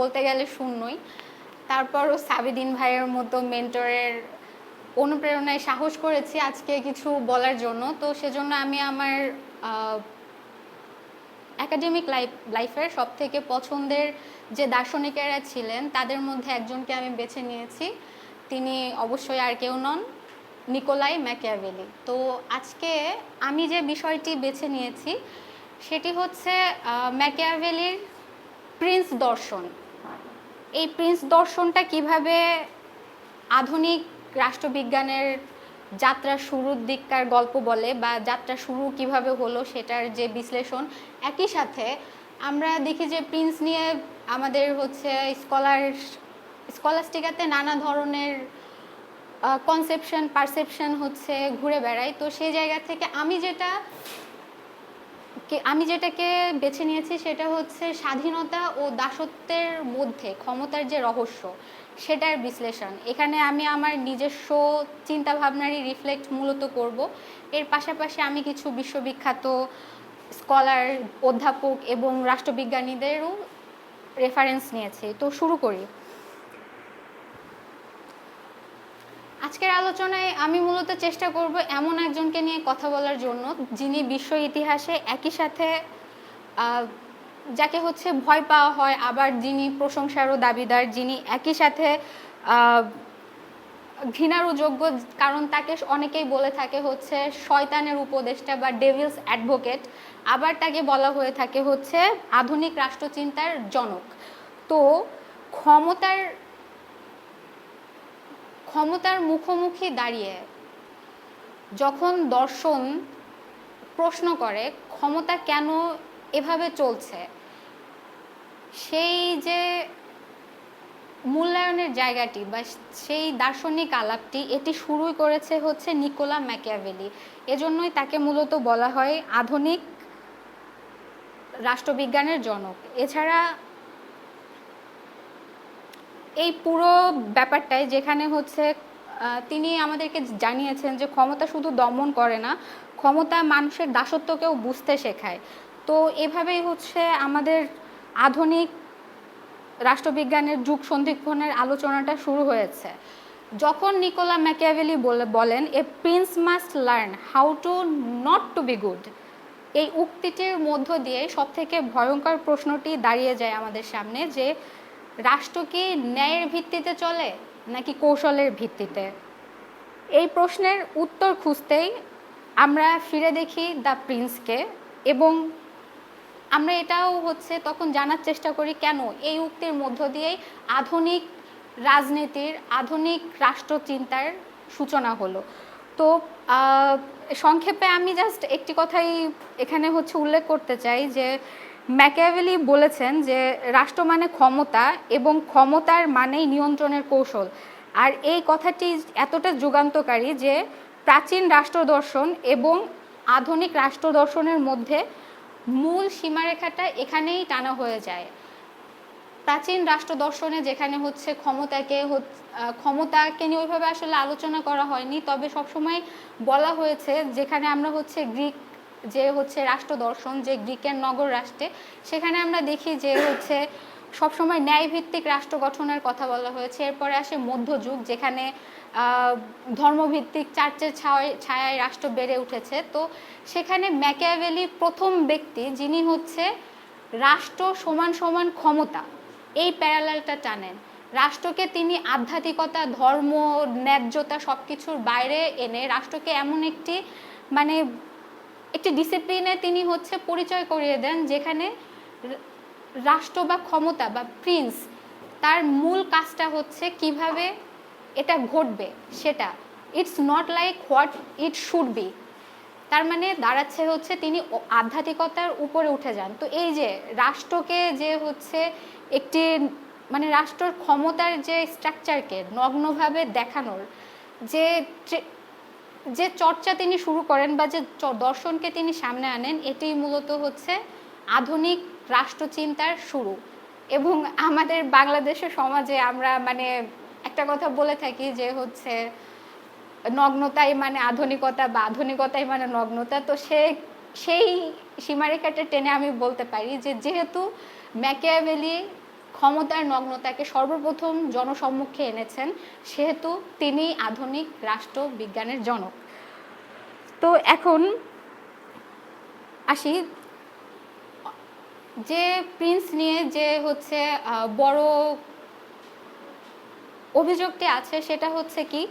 বলতে গেলে শূন্যই। তারপরও সাবিদিন ভাইয়ের মতো মেন্টরের অনুপ্রেরণায় সাহস করেছি আজকে কিছু বলার জন্য। তো সেজন্য আমি আমার একাডেমিক লাইফ লাইফের সব থেকে পছন্দের যে দার্শনিকেরা ছিলেন, তাদের মধ্যে একজনকে আমি বেছে নিয়েছি। তিনি অবশ্যই আর কেউ নন, নিকোলাই ম্যাকিয়াভেলি। তো আজকে আমি যে বিষয়টি বেছে নিয়েছি, সেটি হচ্ছে ম্যাকিয়াভেলির প্রিন্স দর্শন। এই প্রিন্স দর্শনটা কীভাবে আধুনিক রাষ্ট্রবিজ্ঞানের যাত্রা শুরুর দিককার গল্প বলে বা যাত্রা শুরু কীভাবে হলো সেটার যে বিশ্লেষণ, একই সাথে আমরা দেখি যে প্রিন্স নিয়ে আমাদের হচ্ছে স্কলার, স্কলাস্টিকাতে নানা ধরনের কনসেপশন পারসেপশন হচ্ছে ঘুরে বেড়ায়। তো সেই জায়গা থেকে আমি যেটা আমি যেটাকে বেছে নিয়েছি সেটা হচ্ছে স্বাধীনতা ও দাসত্বের মধ্যে ক্ষমতার যে রহস্য, সেটার বিশ্লেষণ। এখানে আমি আমার নিজস্ব চিন্তা ভাবনারই রিফ্লেক্ট মূলত করব। এর পাশাপাশি আমি কিছু বিশ্ববিখ্যাত স্কলার অধ্যাপক এবং রাষ্ট্রবিজ্ঞানীদেরও রেফারেন্স নিয়েছি। তো শুরু করি। আজকের আলোচনায় আমি মূলত চেষ্টা করব এমন একজনকে নিয়ে কথা বলার জন্য, যিনি বিশ্ব ইতিহাসে একই সাথে যাকে হচ্ছে ভয় পাওয়া হয়, আবার যিনি প্রশংসারও দাবিদার, যিনি একই সাথে ঘৃণারও যোগ্য কারণ তাকে অনেকেই বলে থাকে হচ্ছে শয়তানের উপদেষ্টা বা ডেভিলস অ্যাডভোকেট আবার তাকে বলা হয়ে থাকে হচ্ছে আধুনিক রাষ্ট্রচিন্তার জনক। তো ক্ষমতার ক্ষমতার মুখোমুখি দাঁড়িয়ে যখন দর্শন প্রশ্ন করে, ক্ষমতা কেন এভাবে চলছে? সেই যে মূল্যায়নের জায়গাটি বা সেই দার্শনিক আলাপটি, এটি শুরুই করেছে হচ্ছে নিকোলা ম্যাকিয়াভেলি। এজন্যই তাকে মূলত বলা হয় আধুনিক রাষ্ট্রবিজ্ঞানের জনক। এছাড়া এই পুরো ব্যাপারটাই যেখানে হচ্ছে তিনি আমাদেরকে জানিয়েছেন যে ক্ষমতা শুধু দমন করে না, ক্ষমতা মানুষের দাসত্বকেও বুঝতে শেখায়। তো এভাবেই হচ্ছে আমাদের আধুনিক রাষ্ট্রবিজ্ঞানের যুগ সন্ধিক্ষণের আলোচনাটা শুরু হয়েছে। যখন নিকোলা ম্যাকিয়াভেলি বলে, বলেন a prince must learn how to not to be good এই উক্তিটির মধ্য দিয়ে সবথেকে ভয়ঙ্কর প্রশ্নটি দাঁড়িয়ে যায় আমাদের সামনে যে রাষ্ট্র কি ন্যায়ের ভিত্তিতে চলে নাকি কৌশলের ভিত্তিতে? এই প্রশ্নের উত্তর খুঁজতেই আমরা ফিরে দেখি দ্য প্রিন্সকে এবং আমরা এটাও হচ্ছে তখন জানার চেষ্টা করি, কেন এই উক্তির মধ্য দিয়েই আধুনিক রাজনীতির, আধুনিক রাষ্ট্রচিন্তার সূচনা হলো। তো সংক্ষেপে আমি জাস্ট একটি কথাই এখানে হচ্ছে উল্লেখ করতে চাই যে ম্যাকিয়াভেলি বলেছেন যে রাষ্ট্র মানে ক্ষমতা এবং ক্ষমতার মানেই নিয়ন্ত্রণের কৌশল। আর এই কথাটি এতটা যুগান্তকারী যে প্রাচীন রাষ্ট্র দর্শন এবং আধুনিক রাষ্ট্র দর্শনের মধ্যে মূল সীমারেখাটা এখানেই টানা হয়ে যায়। প্রাচীন রাষ্ট্র দর্শনে যেখানে হচ্ছে ক্ষমতাকে ক্ষমতাকে নিয়ে ওইভাবে আসলে আলোচনা করা হয়নি। তবে সবসময় বলা হয়েছে যেখানে আমরা হচ্ছে গ্রিক যে হচ্ছে রাষ্ট্র দর্শন, যে গ্রিকের নগর রাষ্ট্রে, সেখানে আমরা দেখি যে হচ্ছে সবসময় ন্যায়ভিত্তিক রাষ্ট্র গঠনের কথা বলা হয়েছে। এরপরে আসে মধ্যযুগ, যেখানে ধর্মভিত্তিক চার্চের ছায় ছায়ায় রাষ্ট্র বেড়ে উঠেছে। তো সেখানে ম্যাকিয়াভেলি প্রথম ব্যক্তি, যিনি হচ্ছে রাষ্ট্র সমান সমান ক্ষমতা, এই প্যারালালটা টানেন। রাষ্ট্রকে তিনি আধ্যাত্মিকতা, ধর্ম, ন্যায্যতা সব কিছুর বাইরে এনে রাষ্ট্রকে এমন একটি মানে একটি ডিসিপ্লিনে তিনি হচ্ছে পরিচয় করিয়ে দেন যেখানে রাষ্ট্র বা ক্ষমতা বা প্রিন্স তার মূল কাজটা হচ্ছে কীভাবে এটা ঘটবে সেটা। It's not like what it should be তার মানে দাঁড়াচ্ছে হচ্ছে তিনি আধ্যাত্মিকতার উপরে উঠে যান। তো এই যে রাষ্ট্রকে যে হচ্ছে একটি মানে রাষ্ট্রর ক্ষমতার যে স্ট্রাকচারকে নগ্নভাবে দেখানোর যে যে চর্চা তিনি শুরু করেন বা যে দর্শনকে তিনি সামনে আনেন এটি মূলত হচ্ছে আধুনিক রাষ্ট্রচিন্তার শুরু। এবং আমাদের বাংলাদেশের সমাজে আমরা মানে একটা কথা বলে থাকি যে হচ্ছে নগ্নতাই মানে আধুনিকতা বা আধুনিকতাই মানে নগ্নতা। তো সে, সেই সীমারেখাটা টেনে আমি বলতে পারি যে যেহেতু ম্যাকিয়াভেলি ক্ষমতার নগ্নতাকে সর্বপ্রথম জনসম্মুখে এনেছেন, সেহেতু তিনি আধুনিক রাষ্ট্রবিজ্ঞানের জনক। তো এখন আসি, যে প্রিন্স নিয়ে যে হচ্ছে বড় অভিযোগটি আছে, সেটা হচ্ছে কি,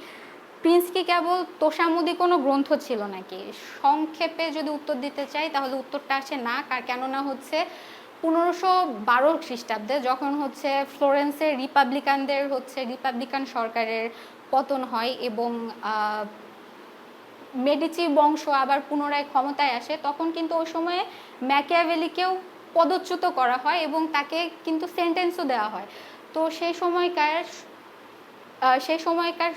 প্রিন্স কি কেবল তোষামুদি কোনো গ্রন্থ ছিল নাকি? সংক্ষেপে যদি উত্তর দিতে চাই, তাহলে উত্তরটা আসে না কার কেননা হচ্ছে পনেরোশো বারো খ্রিস্টাব্দে যখন হচ্ছে ফ্লোরেন্সের রিপাবলিকানদের হচ্ছে রিপাবলিকান সরকারের পতন হয় এবং মেডিচি বংশ আবার পুনরায় ক্ষমতায় আসে, তখন কিন্তু ওই সময়ে ম্যাকিয়াভেলিকেও পদচ্যুত করা হয় এবং তাকে কিন্তু সেন্টেন্সও দেওয়া হয়। তো সেই সময়কার সেই সময়কার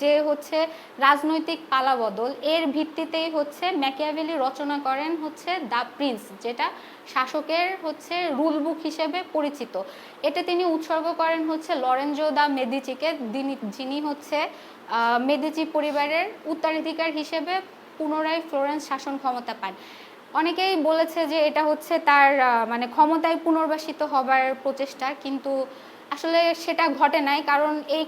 যে হচ্ছে রাজনৈতিক পালাবদল, এর ভিত্তিতেই হচ্ছে ম্যাকিয়াভেলি রচনা করেন হচ্ছে দ্য প্রিন্স, যেটা শাসকের হচ্ছে রুল বুক হিসেবে পরিচিত। এটা তিনি উৎসর্গ করেন হচ্ছে লরেঞ্জো দা মেদিচিকে যিনি হচ্ছে মেদিচি পরিবারের উত্তরাধিকার হিসেবে পুনরায় ফ্লোরেন্স শাসন ক্ষমতা পান। অনেকেই বলেছে যে এটা হচ্ছে তার মানে ক্ষমতায় পুনর্বাসিত হবার প্রচেষ্টা, কিন্তু আসলে সেটা ঘটে নাই, কারণ এই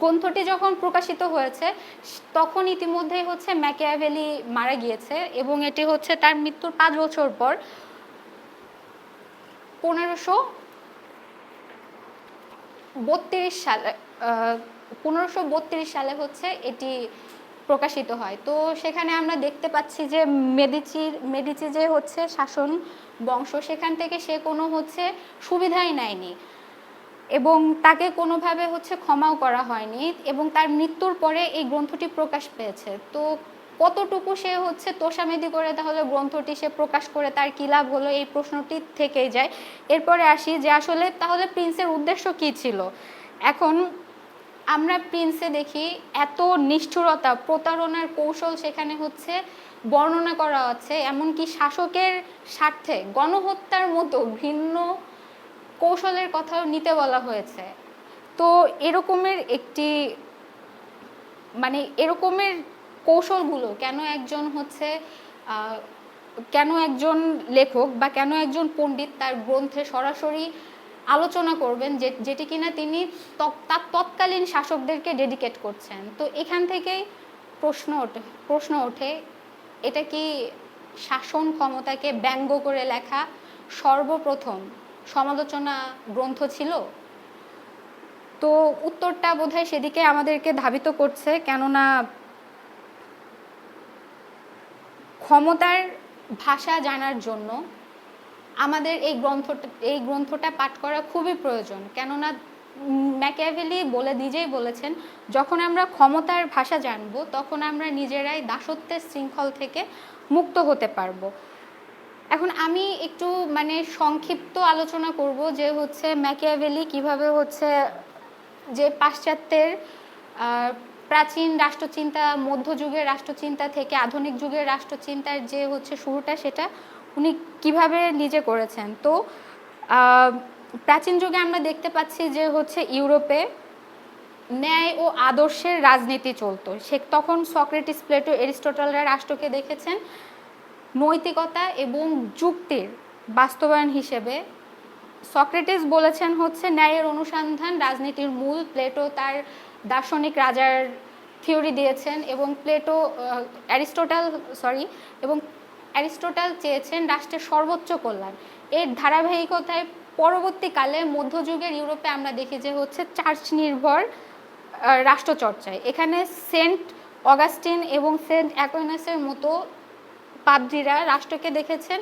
গ্রন্থটি যখন প্রকাশিত হয়েছে, তখন ইতিমধ্যেই হচ্ছে ম্যাকিয়াভেলি মারা গিয়েছে এবং এটি হচ্ছে তার মৃত্যুর পাঁচ বছর পর পনেরোশো বত্রিশ সালে পনেরোশো বত্রিশ সালে হচ্ছে এটি প্রকাশিত হয়। তো সেখানে আমরা দেখতে পাচ্ছি যে মেডিচির মেডিচি যে হচ্ছে শাসন বংশ, সেখান থেকে সে কোনো হচ্ছে সুবিধাই নেয়নি। এবং তাকে কোনোভাবে হচ্ছে ক্ষমাও করা হয়নি এবং তার মৃত্যুর পরে এই গ্রন্থটি প্রকাশ পেয়েছে। তো কতটুকু সে হচ্ছে তোষামেদি করে তাহলে গ্রন্থটি সে প্রকাশ করে তার কী লাভ হলো এই প্রশ্নটি থেকেই যায়। এরপরে আসি যে আসলে তাহলে প্রিন্সের উদ্দেশ্য কী ছিল? এখন আমরা প্রিন্সে দেখি এত নিষ্ঠুরতা, প্রতারণার কৌশল সেখানে হচ্ছে বর্ণনা করা আছে, এমনকি শাসকের স্বার্থে গণহত্যার মতো ভিন্ন কৌশলের কথাও নিতে বলা হয়েছে। তো এরকমের একটি মানে এরকমের কৌশলগুলো কেন একজন হচ্ছে কেন একজন লেখক বা কেন একজন পণ্ডিত তার গ্রন্থে সরাসরি আলোচনা করবেন যে, যেটি কিনা তিনি তার তৎকালীন শাসকদেরকে ডেডিকেট করছেন? তো এখান থেকেই প্রশ্ন ওঠে প্রশ্ন ওঠে, এটা কি শাসন ক্ষমতাকে ব্যঙ্গ করে লেখা সর্বপ্রথম সমালোচনা গ্রন্থ ছিল। তো উত্তরটা বোধহয় সেদিকে আমাদেরকে ধাবিত করছে, কেননা ক্ষমতার ভাষা জানার জন্য আমাদের এই গ্রন্থটা এই গ্রন্থটা পাঠ করা খুবই প্রয়োজন। কেননা ম্যাকিয়াভেলি বলে, নিজেই বলেছেন, যখন আমরা ক্ষমতার ভাষা জানব, তখন আমরা নিজেরাই দাসত্বের শৃঙ্খল থেকে মুক্ত হতে পারব। এখন আমি একটু মানে সংক্ষিপ্ত আলোচনা করব যে হচ্ছে ম্যাকিয়াভেলি কীভাবে হচ্ছে যে পাশ্চাত্যের প্রাচীন রাষ্ট্রচিন্তা, মধ্যযুগের রাষ্ট্রচিন্তা থেকে আধুনিক যুগের রাষ্ট্রচিন্তার যে হচ্ছে শুরুটা সেটা উনি কীভাবে নিজে করেছেন। তো প্রাচীন যুগে আমরা দেখতে পাচ্ছি যে হচ্ছে ইউরোপে ন্যায় ও আদর্শের রাজনীতি চলতো। সে তখন সক্রেটিস প্লেটো, এরিস্টটলরা রাষ্ট্রকে দেখেছেন। নৈতিকতা এবং যুক্তির বাস্তবায়ন হিসেবে সক্রেটিস বলেছেন হচ্ছে ন্যায়ের অনুসন্ধান রাজনীতির মূল। প্লেটো তার দার্শনিক রাজার থিওরি দিয়েছেন এবং প্লেটো অ্যারিস্টোটাল, সরি, এবং অ্যারিস্টোটাল চেয়েছেন রাষ্ট্রের সর্বোচ্চ কল্যাণ। এর ধারাবাহিকতায় পরবর্তীকালে মধ্যযুগের ইউরোপে আমরা দেখি যে হচ্ছে চার্চ নির্ভর রাষ্ট্রচর্চায়। এখানে সেন্ট অগাস্টিন এবং সেন্ট অ্যাকোইনাসের মতো পাদ্রীরা রাষ্ট্রকে দেখেছেন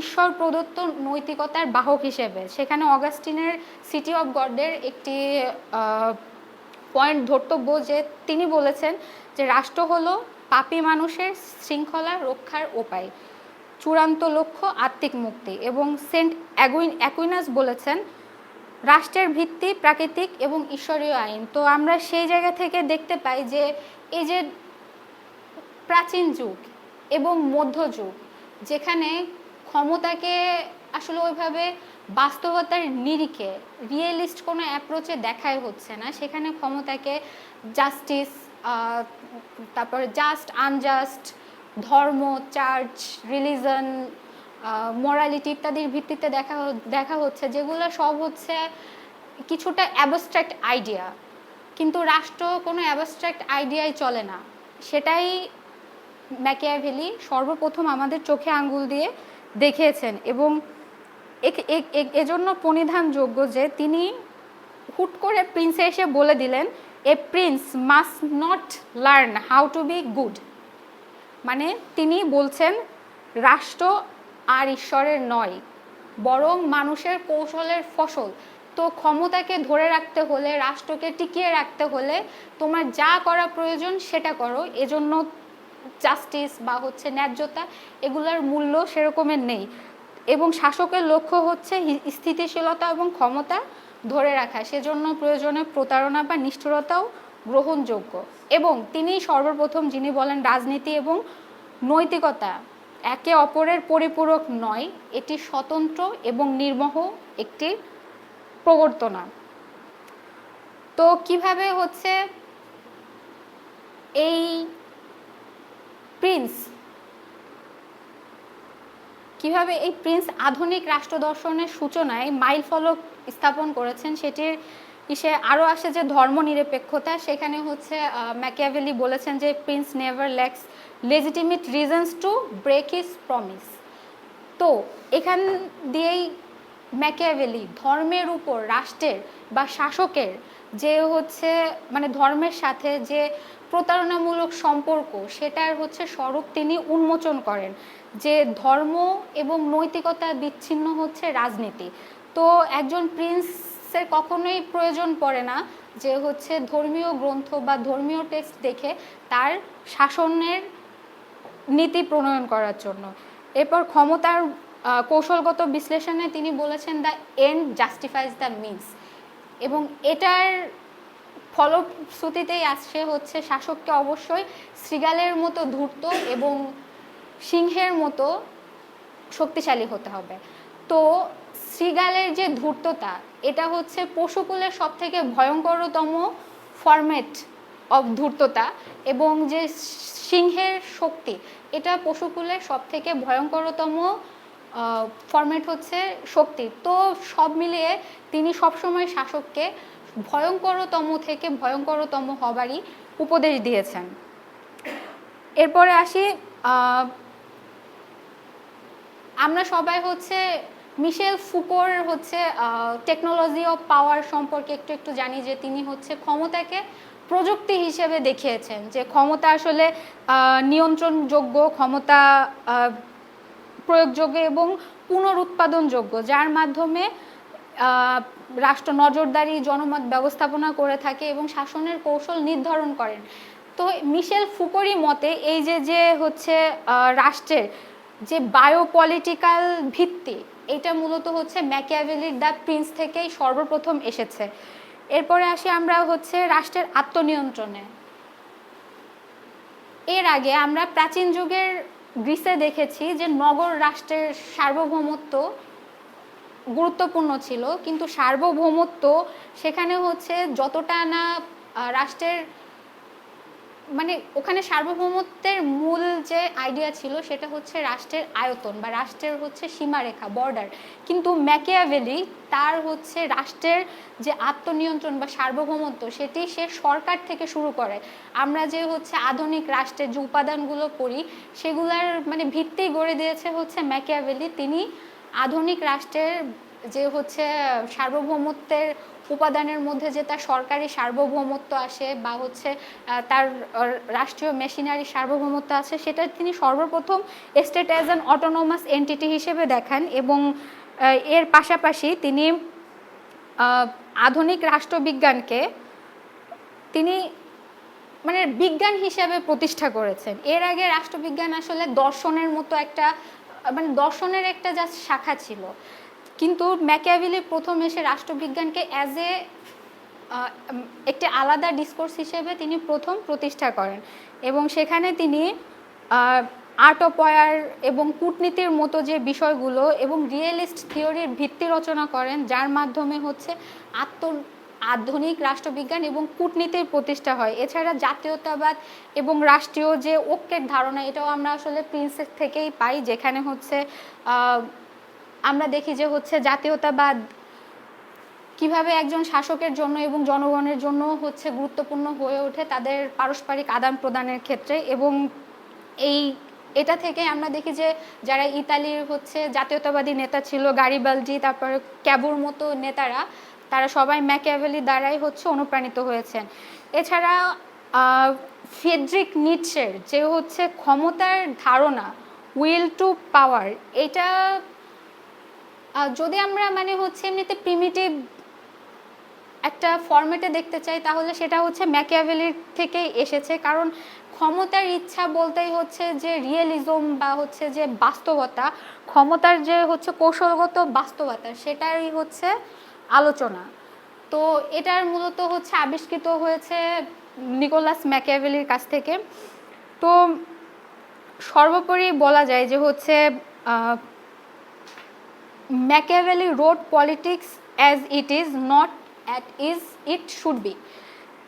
ঈশ্বর প্রদত্ত নৈতিকতার বাহক হিসেবে। সেখানে অগাস্টিনের সিটি অফ গডের একটি পয়েন্ট ধর্তব্য যে তিনি বলেছেন যে রাষ্ট্র হলো পাপী মানুষের শৃঙ্খলা রক্ষার উপায়, চূড়ান্ত লক্ষ্য আত্মিক মুক্তি এবং সেন্ট অ্যাগুইন, অ্যাকুইনাস বলেছেন রাষ্ট্রের ভিত্তি প্রাকৃতিক এবং ঈশ্বরীয় আইন। তো আমরা সেই জায়গা থেকে দেখতে পাই যে এই যে প্রাচীন যুগ এবং মধ্যযুগ, যেখানে ক্ষমতাকে আসলে ওইভাবে বাস্তবতার নিরিখে রিয়েলিস্ট কোনো অ্যাপ্রোচে দেখাই হচ্ছে না। সেখানে ক্ষমতাকে জাস্টিস তারপর জাস্ট আনজাস্ট ধর্ম চার্চ রিলিজন মোরালিটি ইত্যাদির ভিত্তিতে দেখা দেখা হচ্ছে, যেগুলো সব হচ্ছে কিছুটা অ্যাবস্ট্রাক্ট আইডিয়া কিন্তু রাষ্ট্র কোনো অ্যাবস্ট্রাক্ট আইডিয়াই চলে না। সেটাই ম্যাকিয়াভেলি সর্বপ্রথম আমাদের চোখে আঙ্গুল দিয়ে দেখিয়েছেন এবং এজন্য প্রণিধানযোগ্য যে তিনি হুট করে প্রিন্সে এসে বলে দিলেন, a prince must not learn how to be good. মানে তিনি বলছেন, রাষ্ট্র আর ঈশ্বরের নয়, বরং মানুষের কৌশলের ফসল। তো ক্ষমতাকে ধরে রাখতে হলে, রাষ্ট্রকে টিকিয়ে রাখতে হলে তোমার যা করা প্রয়োজন সেটা করো, এজন্য জাস্টিস বা হচ্ছে ন্যায্যতা, এগুলোর মূল্য সেরকমের নেই। এবং শাসকের লক্ষ্য হচ্ছে স্থিতিশীলতা এবং ক্ষমতা ধরে রাখা, সেজন্য প্রয়োজনে প্রতারণা বা নিষ্ঠুরতাও গ্রহণযোগ্য। এবং তিনি সর্বপ্রথম যিনি বলেন রাজনীতি এবং নৈতিকতা একে অপরের পরিপূরক নয়, এটি স্বতন্ত্র এবং নির্মহ একটি প্রবর্তনা। তো কীভাবে হচ্ছে এই প্রিন্স। কীভাবে এই প্রিন্স আধুনিক রাষ্ট্র দর্শনের সূচনায় মাইল ফলক স্থাপন করেছেন সেটির ইসে আরও আসে যে ধর্মনিরপেক্ষতা, সেখানে হচ্ছে ম্যাকিয়াভেলি বলেছেন যে prince never lacks legitimate reasons to break his promise. তো এখান দিয়েই ম্যাকিয়াভেলি ধর্মের উপর, রাষ্ট্রের বা শাসকের যে হচ্ছে মানে ধর্মের সাথে যে প্রতারণামূলক সম্পর্ক, সেটার হচ্ছে স্বরূপ তিনি উন্মোচন করেন, যে ধর্ম এবং নৈতিকতা বিচ্ছিন্ন হচ্ছে রাজনীতি। তো একজন প্রিন্সের কখনোই প্রয়োজন পড়ে না যে হচ্ছে ধর্মীয় গ্রন্থ বা ধর্মীয় টেক্সট দেখে তার শাসনের নীতি প্রণয়ন করার জন্য। এরপর ক্ষমতার কৌশলগত বিশ্লেষণে তিনি বলেছেন the end justifies the means এবং এটার ফলশ্রুতিতেই আসছে হচ্ছে শাসককে অবশ্যই শৃগালের মতো ধূর্ত এবং সিংহের মতো শক্তিশালী হতে হবে। তো শৃগালের যে ধূর্ততা, এটা হচ্ছে পশুকুলের সব থেকে ভয়ঙ্করতম ফরম্যাট অব ধূর্ততা এবং যে সিংহের শক্তি, এটা পশুকুলের সব থেকে ভয়ঙ্করতম ফরম্যাট হচ্ছে শক্তি। তো সব মিলিয়ে তিনি সবসময় শাসককে ভয়ঙ্করতম থেকে ভয়ঙ্করতম হবারই উপদেশ দিয়েছেন। এরপরে আসি আমরা সবাই হচ্ছে মিশেল ফুকোর হচ্ছে টেকনোলজি অফ পাওয়ার সম্পর্কে একটু একটু জানি যে তিনি হচ্ছে ক্ষমতাকে প্রযুক্তি হিসেবে দেখিয়েছেন যে ক্ষমতা আসলে নিয়ন্ত্রণযোগ্য, ক্ষমতা প্রয়োগযোগ্য এবং পুনরুৎপাদনযোগ্য, যার মাধ্যমে রাষ্ট্র নজরদারি, জনমত ব্যবস্থাপনা করে থাকে এবং শাসনের কৌশল নির্ধারণ করেন। তো মিশেল ফুকরি মতে এই যে যে হচ্ছে রাষ্ট্রের যে বায়োপলিটিক্যাল ভিত্তি, এটা মূলত হচ্ছে ম্যাকিয়াভেলির দ্য প্রিন্স থেকেই সর্বপ্রথম এসেছে। এরপরে আসি আমরা হচ্ছে রাষ্ট্রের আত্মনিয়ন্ত্রণে। এর আগে আমরা প্রাচীন যুগের গ্রিসে দেখেছি যে নগর রাষ্ট্রের সার্বভৌমত্ব গুরুত্বপূর্ণ ছিল, কিন্তু সার্বভৌমত্ব সেখানে হচ্ছে যতটা না রাষ্ট্রের মানে ওখানে সার্বভৌমত্বের মূল যে আইডিয়া ছিল সেটা হচ্ছে রাষ্ট্রের আয়তন বা রাষ্ট্রের হচ্ছে সীমারেখা বর্ডার কিন্তু ম্যাকিয়াভেলি তার হচ্ছে রাষ্ট্রের যে আত্মনিয়ন্ত্রণ বা সার্বভৌমত্ব সেটি সে সরকার থেকে শুরু করে। আমরা যে হচ্ছে আধুনিক রাষ্ট্রের যে উপাদানগুলো পড়ি, সেগুলার মানে ভিত্তি গড়ে দিয়েছে হচ্ছে ম্যাকিয়াভেলি। তিনি আধুনিক রাষ্ট্রের যে হচ্ছে সার্বভৌমত্বের উপাদানের মধ্যে যে তার সরকারি সার্বভৌমত্ব আসে বা হচ্ছে তার রাষ্ট্রীয় মেশিনারি সার্বভৌমত্ব আছে, সেটা তিনি সর্বপ্রথম state as an autonomous entity হিসেবে দেখান এবং এর পাশাপাশি তিনি আধুনিক রাষ্ট্রবিজ্ঞানকে তিনি মানে বিজ্ঞান হিসাবে প্রতিষ্ঠা করেছেন। এর আগে রাষ্ট্রবিজ্ঞান আসলে দর্শনের মতো একটা মানে দর্শনের একটা জাস্ট শাখা ছিল। কিন্তু ম্যাকিয়াভেলি প্রথম এসে রাষ্ট্রবিজ্ঞানকে অ্যাজ এ একটি আলাদা ডিসকোর্স হিসেবে তিনি প্রথম প্রতিষ্ঠা করেন। এবং সেখানে তিনি আর্ট অফ ওয়ার এবং কূটনীতির মতো যে বিষয়গুলো এবং রিয়েলিস্ট থিওরির ভিত্তি রচনা করেন, যার মাধ্যমে হচ্ছে আত্ম আধুনিক রাষ্ট্রবিজ্ঞান এবং কূটনীতির প্রতিষ্ঠা হয়। এছাড়া জাতীয়তাবাদ এবং রাষ্ট্রীয় যে ঐক্যের ধারণা, এটাও আমরা আসলে প্রিন্সেস থেকেই পাই, যেখানে হচ্ছে আমরা দেখি যে হচ্ছে জাতীয়তাবাদ কীভাবে একজন শাসকের জন্য এবং জনগণের জন্য হচ্ছে গুরুত্বপূর্ণ হয়ে ওঠে তাদের পারস্পরিক আদান প্রদানের ক্ষেত্রে। এবং এই, এটা থেকে আমরা দেখি যে যারা ইতালির হচ্ছে জাতীয়তাবাদী নেতা ছিল, গারিবালজি, তারপর ক্যাবুর মতো নেতারা তারা সবাই ম্যাকিয়াভেলি দ্বারাই হচ্ছে অনুপ্রাণিত হয়েছেন। এছাড়া ফেড্রিক নিটসের যে হচ্ছে ক্ষমতার ধারণা, উইল টু পাওয়ার, এটা যদি আমরা মানে হচ্ছে এমনিতে প্রিমিটিভ একটা ফর্মেটে দেখতে চাই, তাহলে সেটা হচ্ছে ম্যাকিয়াভেলির থেকেই এসেছে। কারণ ক্ষমতার ইচ্ছা বলতেই হচ্ছে যে রিয়েলিজম বা হচ্ছে যে বাস্তবতা, ক্ষমতার যে হচ্ছে কৌশলগত বাস্তবতা, সেটাই হচ্ছে আলোচনা। তো এটার মূলত হচ্ছে আবিষ্কৃত হয়েছে নিকোলাস ম্যাকিয়াভেলির কাছ থেকে। তো সর্বোপরি বলা যায় যে হচ্ছে Machiavelli road politics as it is, not at is, it should be.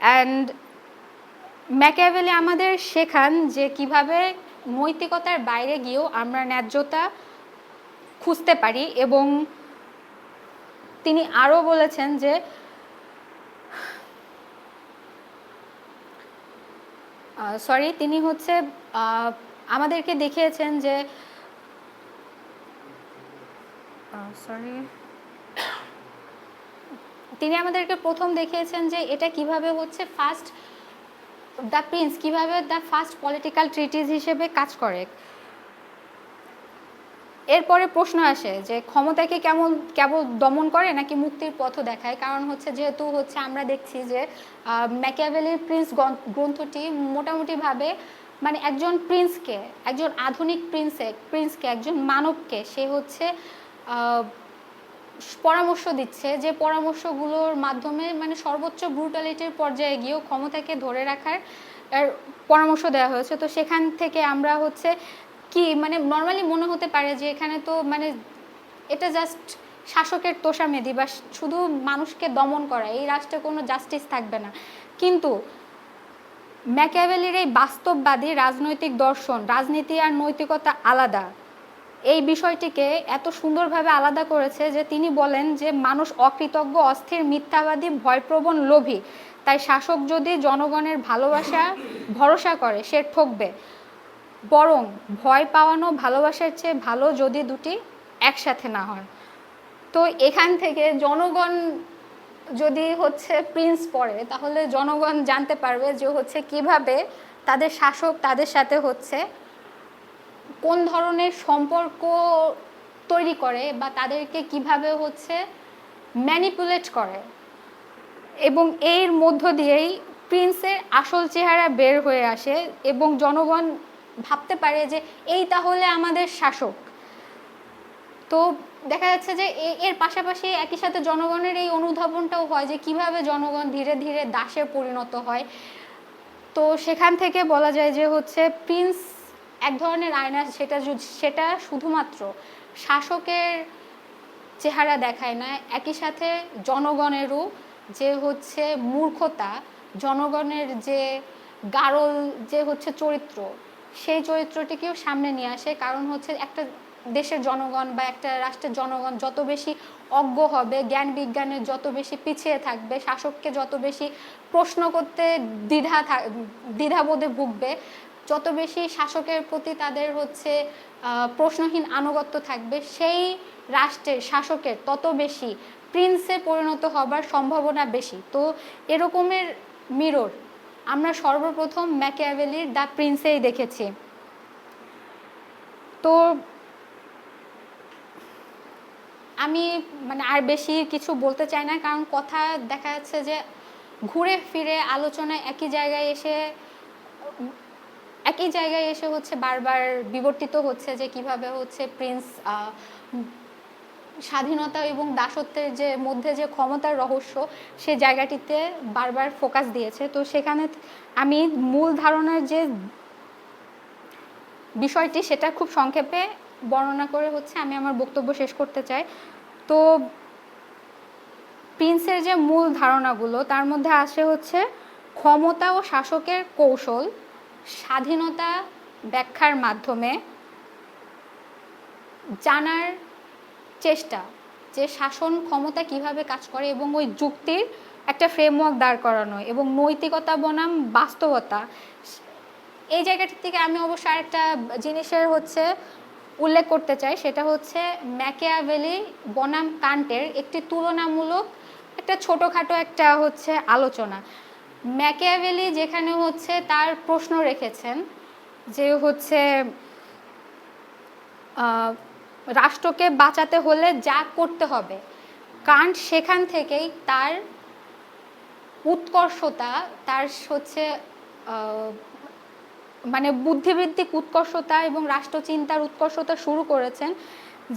And Machiavelli আমাদের শেখান যে কীভাবে নৈতিকতার বাইরে গিয়েও আমরা ন্যায্যতা খুঁজতে পারি এবং তিনি আরও বলেছেন যে সরি তিনি হচ্ছে আমাদেরকে দেখিয়েছেন যে সরি তিনি আমাদেরকে প্রথম দেখিয়েছেন যে এটা কীভাবে হচ্ছে ফার্স্ট দ্য প্রিন্স কীভাবে দ্য ফার্স্ট পলিটিক্যাল ট্রিটিস হিসেবে কাজ করে। এরপরে প্রশ্ন আসে যে ক্ষমতাকে কেমন, কেবল দমন করে নাকি মুক্তির পথ দেখায়? কারণ হচ্ছে যেহেতু হচ্ছে আমরা দেখছি যে ম্যাকিয়াভেলির প্রিন্স গ্রন্থটি মোটামুটিভাবে মানে একজন প্রিন্সকে, একজন আধুনিক প্রিন্সে, প্রিন্সকে, একজন মানবকে সে হচ্ছে পরামর্শ দিচ্ছে যে পরামর্শগুলোর মাধ্যমে মানে সর্বোচ্চ ব্রুটালিটির পর্যায়ে গিয়েও ক্ষমতাকে ধরে রাখার পরামর্শ দেওয়া হয়েছে। তো সেখান থেকে আমরা হচ্ছে কি মানে নর্মালি মনে হতে পারে যে এখানে তো মানে এটা জাস্ট শাসকের তোষামেদি বা শুধু মানুষকে দমন করা, এই রাষ্ট্রে কোনো জাস্টিস থাকবে না। কিন্তু ম্যাকাভেলির এই বাস্তববাদী রাজনৈতিক দর্শন, রাজনীতি আর নৈতিকতা আলাদা। এই বিষয়টিকে এত সুন্দরভাবে আলাদা করেছে যে তিনি বলেন যে মানুষ অকৃতজ্ঞ, অস্থির, মিথ্যাবাদী, ভয়প্রবণ, লোভী। তাই শাসক যদি জনগণের ভালোবাসা, ভরসা করে, সে ঠকবে। বরং ভয় পাওয়ানো ভালোবাসার চেয়ে ভালো যদি দুটি একসাথে না হয়। তো এখান থেকে জনগণ যদি হচ্ছে প্রিন্স পড়ে, তাহলে জনগণ জানতে পারবে যে হচ্ছে কীভাবে তাদের শাসক তাদের সাথে হচ্ছে কোন ধরনের সম্পর্ক তৈরি করে বা তাদেরকে কীভাবে হচ্ছে ম্যানিপুলেট করে। এবং এর মধ্য দিয়েই প্রিন্সের আসল চেহারা বের হয়ে আসে এবং জনগণ ভাবতে পারে যে এই তাহলে আমাদের শাসক। তো দেখা যাচ্ছে যে এর পাশাপাশি একই সাথে জনগণের এই অনুধাবনটাও হয় যে কীভাবে জনগণ ধীরে ধীরে দাসে পরিণত হয়। তো সেখান থেকে বলা যায় যে হচ্ছে প্রিন্স এক ধরনের আয়না সেটা সেটা শুধুমাত্র শাসকের চেহারা দেখায় না, একই সাথে জনগণেরও যে হচ্ছে মূর্খতা, জনগণের যে গারল, যে হচ্ছে চরিত্র সেই চরিত্রটিকেও সামনে নিয়ে আসে। কারণ হচ্ছে একটা দেশের জনগণ বা একটা রাষ্ট্রের জনগণ যত বেশি অজ্ঞ হবে, জ্ঞান বিজ্ঞানের যত বেশি পিছিয়ে থাকবে, শাসককে যত বেশি প্রশ্ন করতে দ্বিধা দ্বিধাবোধে ভুগবে, যত বেশি শাসকের প্রতি তাদের হচ্ছে প্রশ্নহীন আনুগত্য থাকবে, সেই রাষ্ট্রের শাসকের তত বেশি প্রিন্সে পরিণত হবার সম্ভাবনা বেশি। তো এরকমের মিরর আমরা সর্বপ্রথম ম্যাকিয়াভেলির দ্য প্রিন্সেই দেখেছি। তো আমি মানে আর বেশি কিছু বলতে চাই না, কারণ কথা দেখা যাচ্ছে যে ঘুরে ফিরে আলোচনায় একই জায়গায় এসে, একই জায়গায় এসে হচ্ছে বারবার বিবর্তিত হচ্ছে যে কীভাবে হচ্ছে প্রিন্স স্বাধীনতা এবং দাসত্বের যে মধ্যে যে ক্ষমতার রহস্য, সে জায়গাটিতে বারবার ফোকাস দিয়েছে। তো সেখানে আমি মূল ধারণার যে বিষয়টি, সেটা খুব সংক্ষেপে বর্ণনা করে হচ্ছে আমি আমার বক্তব্য শেষ করতে চাই। তো প্রিন্সের যে মূল ধারণাগুলো, তার মধ্যে আসে হচ্ছে ক্ষমতা ও শাসকের কৌশল, স্বাধীনতা ব্যাখ্যার মাধ্যমে জানার চেষ্টা যে শাসন ক্ষমতা কীভাবে কাজ করে এবং ওই যুক্তির একটা ফ্রেমওয়ার্ক দাঁড় করানো এবং নৈতিকতা বনাম বাস্তবতা। এই জায়গাটি থেকে আমি অবশ্য আরেকটা জিনিসের হচ্ছে উল্লেখ করতে চাই, সেটা হচ্ছে ম্যাকিয়াভেলি বনাম কান্টের একটি তুলনামূলক একটা ছোটোখাটো একটা হচ্ছে আলোচনা। ম্যাকিয়াভেলি যেখানে হচ্ছে তার প্রশ্ন রেখেছেন যে হচ্ছে রাষ্ট্রকে বাঁচাতে হলে যা করতে হবে। কান্ট সেখান থেকেই তার উৎকর্ষতা, তার হচ্ছে মানে বুদ্ধিবৃত্তিক উৎকর্ষতা এবং রাষ্ট্রচিন্তার উৎকর্ষতা শুরু করেছেন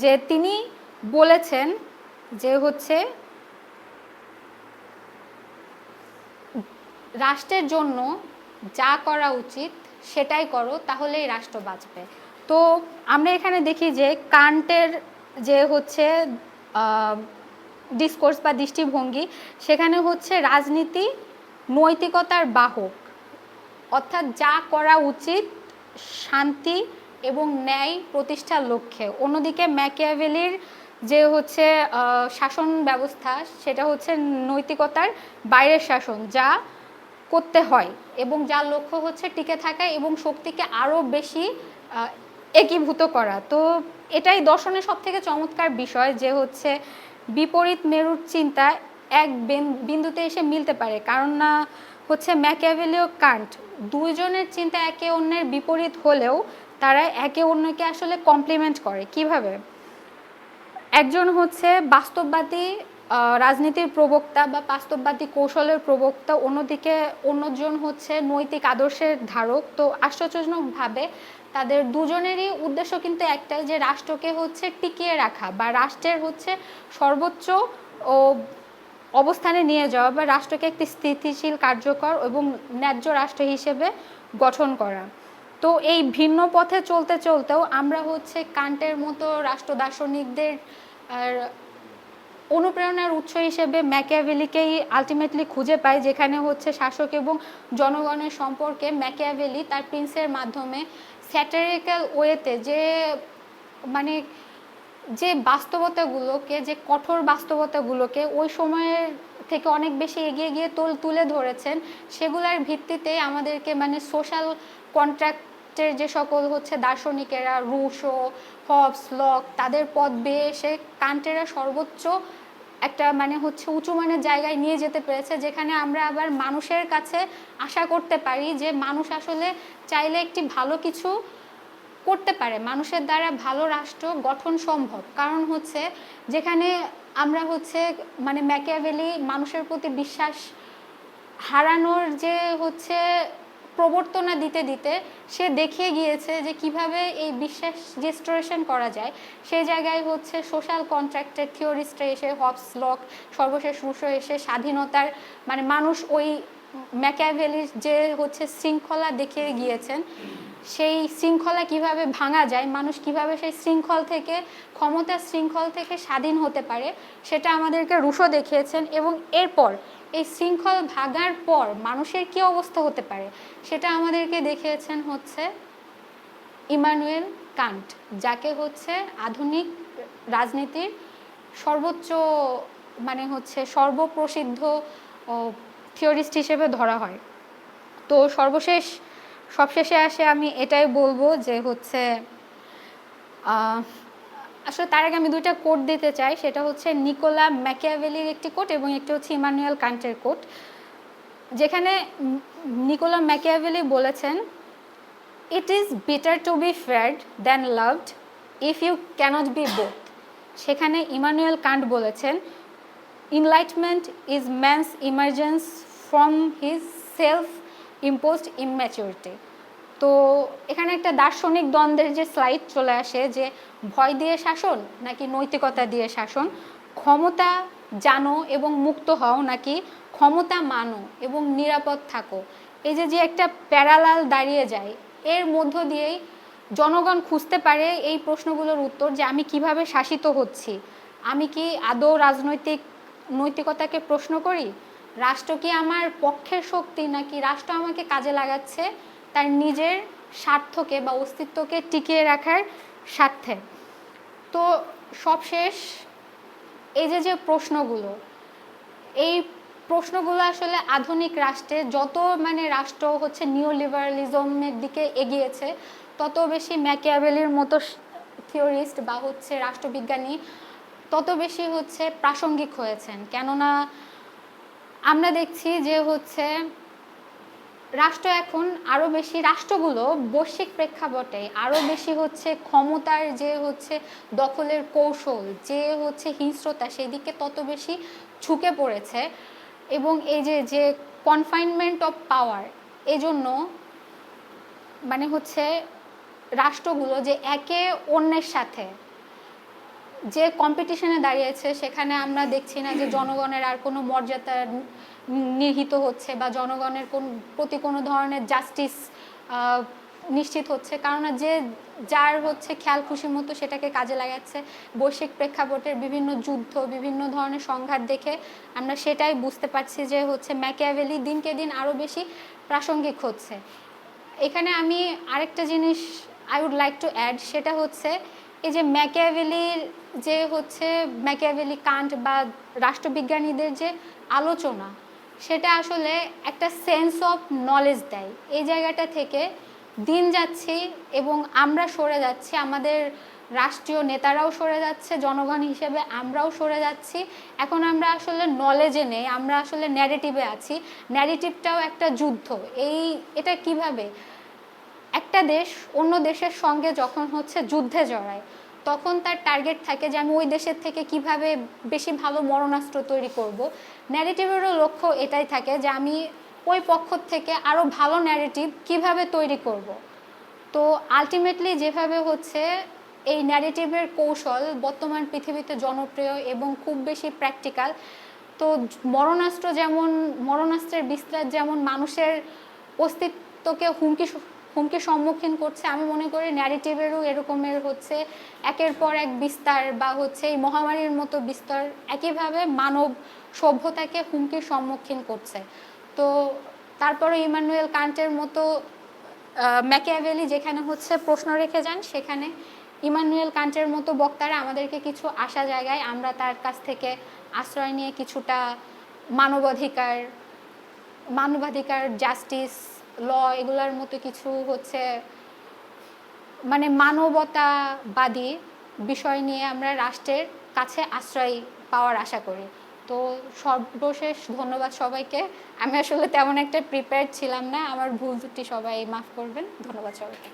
যে তিনি বলেছেন যে হচ্ছে রাষ্ট্রের জন্য যা করা উচিত সেটাই করো, তাহলেই রাষ্ট্র বাঁচবে। তো আমরা এখানে দেখি যে কান্টের যে হচ্ছে ডিসকোর্স বা দৃষ্টিভঙ্গি, সেখানে হচ্ছে রাজনীতি, নৈতিকতার বাহক। অর্থাৎ যা করা উচিত শান্তি এবং ন্যায় প্রতিষ্ঠার লক্ষ্যে। অন্যদিকে ম্যাকিয়াভেলির যে হচ্ছে শাসন ব্যবস্থা, সেটা হচ্ছে নৈতিকতার বাইরের শাসন যা করতে হয় এবং যার লক্ষ্য হচ্ছে টিকে থাকা এবং শক্তিকে আরও বেশি একীভূত করা। তো এটাই দর্শনের সব থেকে চমৎকার বিষয় যে হচ্ছে বিপরীত মেরুর চিন্তা এক বিন্দুতে এসে মিলতে পারে। কারণ না হচ্ছে ম্যাকিয়াভেলিও কান্ট দুইজনের চিন্তা একে অন্যের বিপরীত হলেও তারা একে অন্যকে আসলে কমপ্লিমেন্ট করে। কীভাবে? একজন হচ্ছে বাস্তববাদী রাজনীতির প্রবক্তা বা বাস্তববাদী কৌশলের প্রবক্তা, অন্যদিকে অন্যজন হচ্ছে নৈতিক আদর্শের ধারক। তো আশ্চর্যজনকভাবে তাদের দুজনেরই উদ্দেশ্য কিন্তু একটাই যে রাষ্ট্রকে হচ্ছে টিকিয়ে রাখা বা রাষ্ট্রের হচ্ছে সর্বোচ্চ ও অবস্থানে নিয়ে যাওয়া বা রাষ্ট্রকে একটি স্থিতিশীল, কার্যকর এবং ন্যায্য রাষ্ট্র হিসেবে গঠন করা। তো এই ভিন্ন পথে চলতে চলতেও আমরা হচ্ছে কান্টের মতো রাষ্ট্র দার্শনিকদের অনুপ্রেরণার উৎস হিসেবে ম্যাকিয়াভেলিকেই আলটিমেটলি খুঁজে পাই যেখানে হচ্ছে শাসক এবং জনগণের সম্পর্কে ম্যাকিয়াভেলি তার প্রিন্সের মাধ্যমে স্যাটারিক্যাল ওয়েতে যে মানে যে বাস্তবতাগুলোকে, যে কঠোর বাস্তবতাগুলোকে ওই সময়ের থেকে অনেক বেশি এগিয়ে গিয়ে তোল ধরেছেন, সেগুলোর ভিত্তিতে আমাদেরকে মানে সোশ্যাল কন্ট্রাক্টের যে সকল হচ্ছে দার্শনিকেরা, রুশো, হবস, লক, তাদের পথ বেয়ে এসে কান্টেরা সর্বোচ্চ একটা মানে হচ্ছে উঁচু মানের জায়গায় নিয়ে যেতে পেরেছে, যেখানে আমরা আবার মানুষের কাছে আশা করতে পারি যে মানুষ আসলে চাইলে একটি ভালো কিছু করতে পারে। মানুষের দ্বারা ভালো রাষ্ট্র গঠন সম্ভব। কারণ হচ্ছে যেখানে আমরা হচ্ছে মানে ম্যাকিয়াভেলি মানুষের প্রতি বিশ্বাস হারানোর যে হচ্ছে প্রবর্তনা দিতে দিতে সে দেখিয়ে গিয়েছে যে কীভাবে এই বিশ্বাস রেস্টোরেশন করা যায়। সেই জায়গায় হচ্ছে সোশ্যাল কন্ট্রাক্টের থিওরিস্টরা এসে হবস লক সর্বশেষ রুশো এসে স্বাধীনতার মানে মানুষ ওই ম্যাকিয়াভেলির যে হচ্ছে শৃঙ্খলা দেখিয়ে গিয়েছেন, সেই শৃঙ্খলা কীভাবে ভাঙা যায়, মানুষ কীভাবে সেই শৃঙ্খল থেকে, ক্ষমতার শৃঙ্খল থেকে স্বাধীন হতে পারে, সেটা আমাদেরকে রুশো দেখিয়েছেন এবং এরপর এই শৃঙ্খল ভাঙার পর মানুষের কি অবস্থা হতে পারে? সেটা আমাদেরকে দেখিয়েছেন হচ্ছে ইমানুয়েল কান্ট, যাকে হচ্ছে আধুনিক রাজনীতির সর্বোচ্চ মানে হচ্ছে সর্বপ্রসিদ্ধ থিওরিস্ট হিসেবে ধরা হয়। তো সর্বশেষ, সবশেষে আসে আমি এটাই বলব যে হচ্ছে আসলে তার আগে আমি দুইটা কোট দিতে চাই। সেটা হচ্ছে নিকোলা ম্যাকিয়াভেলির একটি কোট এবং একটি হচ্ছে ইমানুয়েল কান্টের কোট যেখানে নিকোলা ম্যাকিয়াভেলি বলেছেন it is better to be feared than loved if you cannot be both সেখানে ইমানুয়েল কান্ট বলেছেন enlightenment is man's emergence from his self imposed immaturity তো এখানে একটা দার্শনিক দ্বন্দ্বের যে স্লাইড চলে আসে যে ভয় দিয়ে শাসন নাকি নৈতিকতা দিয়ে শাসন? ক্ষমতা জানো এবং মুক্ত হও নাকি ক্ষমতা মানো এবং নিরাপদ থাকো? এই যে যে একটা প্যারালাল দাঁড়িয়ে যায়, এর মধ্য দিয়েই জনগণ খুঁজতে পারে এই প্রশ্নগুলোর উত্তর যে আমি কীভাবে শাসিত হচ্ছি? আমি কি আদৌ রাজনৈতিক নৈতিকতাকে প্রশ্ন করি? রাষ্ট্র কি আমার পক্ষের শক্তি নাকি রাষ্ট্র আমাকে কাজে লাগাচ্ছে? তার নিজের স্বার্থকে বা অস্তিত্বকে টিকিয়ে রাখার স্বার্থে। তো সবশেষ এই যে যে প্রশ্নগুলো, এই প্রশ্নগুলো আসলে আধুনিক রাষ্ট্রে যত মানে রাষ্ট্র হচ্ছে নিউ লিবারালিজমের দিকে এগিয়েছে, তত বেশি ম্যাকিয়াভেলির মতো থিওরিস্ট বা হচ্ছে রাষ্ট্রবিজ্ঞানী তত বেশি হচ্ছে প্রাসঙ্গিক হয়েছেন। কেননা আমরা দেখছি যে হচ্ছে রাষ্ট্র এখন আরও বেশি, রাষ্ট্রগুলো বৈশ্বিক প্রেক্ষাপটে আরও বেশি হচ্ছে ক্ষমতার যে হচ্ছে দখলের কৌশল, যে হচ্ছে হিংস্রতা সেই দিকে তত বেশি ঝুঁকে পড়েছে। এবং এই যে যে কনফাইনমেন্ট অফ পাওয়ার এজন্য মানে হচ্ছে রাষ্ট্রগুলো যে একে অন্যের সাথে যে কম্পিটিশনে দাঁড়িয়েছে, সেখানে আমরা দেখছি না যে জনগণের আর কোনো মর্যাদা নিহিত হচ্ছে বা জনগণের কোন, প্রতি কোনো ধরনের জাস্টিস নিশ্চিত হচ্ছে। কারণ যে যার হচ্ছে খেয়াল খুশি মতো সেটাকে কাজে লাগাচ্ছে। বৈশ্বিক প্রেক্ষাপটের বিভিন্ন যুদ্ধ, বিভিন্ন ধরনের সংঘাত দেখে আমরা সেটাই বুঝতে পারছি যে হচ্ছে ম্যাকিয়াভেলি দিনকে দিন আরও বেশি প্রাসঙ্গিক হচ্ছে। এখানে আমি আরেকটা জিনিস I would like to add সেটা হচ্ছে এই যে ম্যাকিয়াভেলির যে হচ্ছে ম্যাকিয়াভেলি কান্ট বা রাষ্ট্রবিজ্ঞানীদের যে আলোচনা সেটা আসলে একটা সেন্স অফ নলেজ দেয়। এই জায়গাটা থেকে দিন যাচ্ছি এবং আমরা সরে যাচ্ছি, আমাদের রাষ্ট্রীয় নেতারাও সরে যাচ্ছে, জনগণ হিসেবে আমরাও সরে যাচ্ছি। এখন আমরা আসলে নলেজে নেই, আমরা আসলে ন্যারেটিভে আছি। ন্যারেটিভটাও একটা যুদ্ধ। এই, এটা কীভাবে? একটা দেশ অন্য দেশের সঙ্গে যখন হচ্ছে যুদ্ধে জড়ায় তখন তার টার্গেট থাকে যে আমি ওই দেশের থেকে কীভাবে বেশি ভালো মরণাস্ত্র তৈরি করব। ন্যারেটিভেরও লক্ষ্য এটাই থাকে যে আমি ওই পক্ষ থেকে আরও ভালো ন্যারেটিভ কীভাবে তৈরি করব। তো আলটিমেটলি যেভাবে হচ্ছে, এই ন্যারেটিভের কৌশল বর্তমান পৃথিবীতে জনপ্রিয় এবং খুব বেশি প্র্যাকটিক্যাল তো মরণাস্ত্র যেমন, মরণাস্ত্রের বিস্তার যেমন মানুষের অস্তিত্বকে হুমকি হুমকির সম্মুখীন করছে। আমি মনে করি ন্যারেটিভেরও এরকমের হচ্ছে। একের পর এক বিস্তার বা হচ্ছে এই মহামারীর মতো বিস্তার একইভাবে মানব সভ্যতাকে হুমকির সম্মুখীন করছে। তো তারপরে ইমানুয়েল কান্টের মতো ম্যাকিয়াভেলি যেখানে হচ্ছে প্রশ্ন রেখে যান, সেখানে ইমানুয়েল কান্টের মতো বক্তারা আমাদেরকে কিছু আশা জায়গায় আমরা তার কাছ থেকে আশ্রয় নিয়ে কিছুটা মানবাধিকার মানবাধিকার, জাস্টিস ল, এগুলার মতো কিছু হচ্ছে মানে মানবতাবাদী বিষয় নিয়ে আমরা রাষ্ট্রের কাছে আশ্রয় পাওয়ার আশা করি। তো সর্বশেষ ধন্যবাদ সবাইকে। আমি আসলে তেমন একটা প্রিপেয়ার ছিলাম না, আমার ভুল ত্রুটি সবাই মাফ করবেন। ধন্যবাদ সবাইকে।